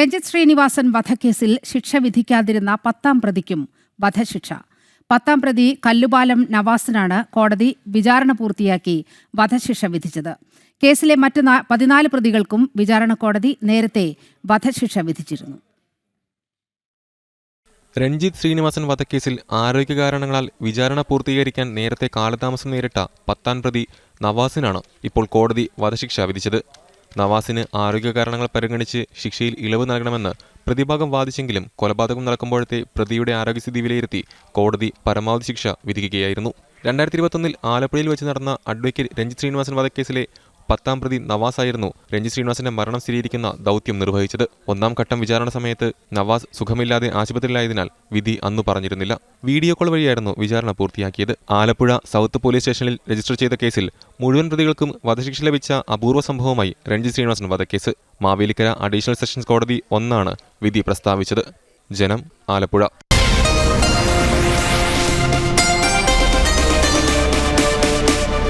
രഞ്ജിത് ശ്രീനിവാസൻ വധക്കേസിൽ ശിക്ഷ വിധിക്കാതിരുന്ന പത്താം പ്രതിക്കും വധശിക്ഷ. പത്താം പ്രതി കല്ലുപാലം നവാസിനാണ് കോടതി വിചാരണ പൂർത്തിയാക്കി വധശിക്ഷ വിധിച്ചത്. കേസിലെ മറ്റ് പതിനാല് പ്രതികൾക്കും വിചാരണ കോടതി നേരത്തെ വധശിക്ഷ വിധിച്ചിരുന്നു. രഞ്ജിത് ശ്രീനിവാസൻ വധക്കേസിൽ ആരോഗ്യ കാരണങ്ങളാൽ വിചാരണ പൂർത്തീകരിക്കാൻ നേരത്തെ കാലതാമസം നേരിട്ട പത്താം പ്രതി നവാസിനാണ് ഇപ്പോൾ കോടതി വധശിക്ഷ വിധിച്ചത്. നവാസിന് ആരോഗ്യ കാരണങ്ങൾ പരിഗണിച്ച് ശിക്ഷയിൽ ഇളവ് നൽകണമെന്ന് പ്രതിഭാഗം വാദിച്ചെങ്കിലും കൊലപാതകം നടക്കുമ്പോഴത്തെ പ്രതിയുടെ ആരോഗ്യസ്ഥിതി വിലയിരുത്തി കോടതി പരമാവധി ശിക്ഷ വിധിക്കുകയായിരുന്നു. രണ്ടായിരത്തി ഇരുപത്തൊന്നിൽ ആലപ്പുഴയിൽ വെച്ച് നടന്ന അഡ്വക്കേറ്റ് രഞ്ജിത് ശ്രീനിവാസൻ വധക്കേസിലെ പത്താം പ്രതി നവാസ് ആയിരുന്നു ശ്രീനിവാസിന്റെ ശ്രീനിവാസന്റെ മരണം സ്ഥിരീകരിക്കുന്ന ദൗത്യം നിർവഹിച്ചത്. ഒന്നാം ഘട്ടം വിചാരണ സമയത്ത് നവാസ് സുഖമില്ലാതെ ആശുപത്രിയിലായതിനാൽ വിധി അന്ന് പറഞ്ഞിരുന്നില്ല. വീഡിയോ കോൾ വഴിയായിരുന്നു വിചാരണ പൂർത്തിയാക്കിയത്. ആലപ്പുഴ സൗത്ത് പോലീസ് സ്റ്റേഷനിൽ രജിസ്റ്റർ ചെയ്ത കേസിൽ മുഴുവൻ പ്രതികൾക്കും വധശിക്ഷ ലഭിച്ച അപൂർവ സംഭവമായി രഞ്ജി ശ്രീനിവാസൻ വധക്കേസ്. മാവേലിക്കര അഡീഷണൽ സെഷൻസ് കോടതി ഒന്നാണ് വിധി പ്രസ്താവിച്ചത്. ജനം ആലപ്പുഴ.